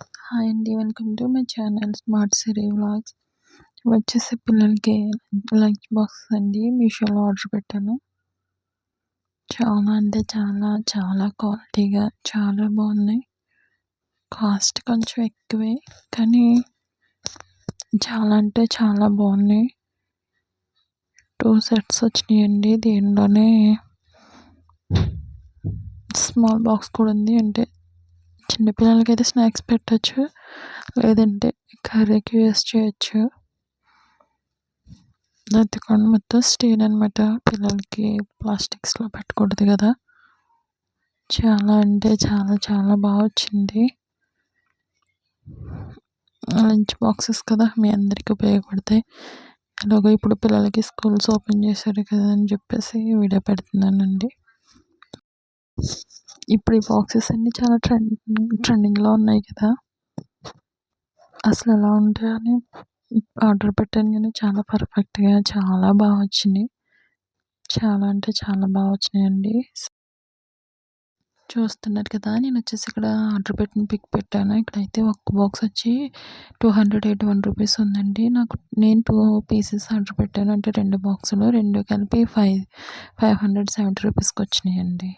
Hi అండి welcome to my channel smart Siri vlogs వచ్చేసి పిల్లలకి లంచ్ బాక్స్ అండి మీషోలో ఆర్డర్ పెట్టాను. చాలా అంటే చాలా చాలా క్వాలిటీగా చాలా బాగున్నాయి. కాస్ట్ కొంచెం ఎక్కువే కానీ చాలా అంటే చాలా బాగున్నాయి. టూ సెట్స్ వచ్చినాయండి దీనిలోనే స్మాల్ బాక్స్ కూడా ఉంది అంటే చిన్నపిల్లలకైతే స్నాక్స్ పెట్టచ్చు. లేదంటే కర్రీకి యూస్ చేయొచ్చు. అరటిపండు మొత్తం స్టీల్ అనమాట పిల్లలకి ప్లాస్టిక్స్లో పెట్టకూడదు కదా. చాలా అంటే చాలా చాలా బాగా వచ్చింది. లంచ్ బాక్సెస్ కదా మీ అందరికీ ఉపయోగపడతాయి. అలాగే ఇప్పుడు పిల్లలకి స్కూల్స్ ఓపెన్ చేశారు కదా అని చెప్పేసి వీడియో పెడుతున్నానండి. ఇప్పుడు ఈ బాక్సెస్ అన్నీ చాలా ట్రెండ్ ట్రెండింగ్లో ఉన్నాయి కదా. అసలు ఎలా ఉంటాయని ఆర్డర్ పెట్టాను కానీ చాలా పర్ఫెక్ట్గా చాలా బాగా వచ్చినాయి. చాలా అంటే చాలా బాగా వచ్చినాయండి. చూస్తున్నారు కదా నేను వచ్చేసి ఇక్కడ ఆర్డర్ పెట్టిన పిక్ పెట్టాను. ఇక్కడైతే ఒక్క బాక్స్ వచ్చి two hundred eighty one rupees ఉందండి. నాకు నేను టూ పీసెస్ ఆర్డర్ పెట్టాను. అంటే రెండు బాక్సులు రెండు కలిపి ఫైవ్ ఫైవ్ హండ్రెడ్ సెవెంటీ రూపీస్కి వచ్చినాయండి.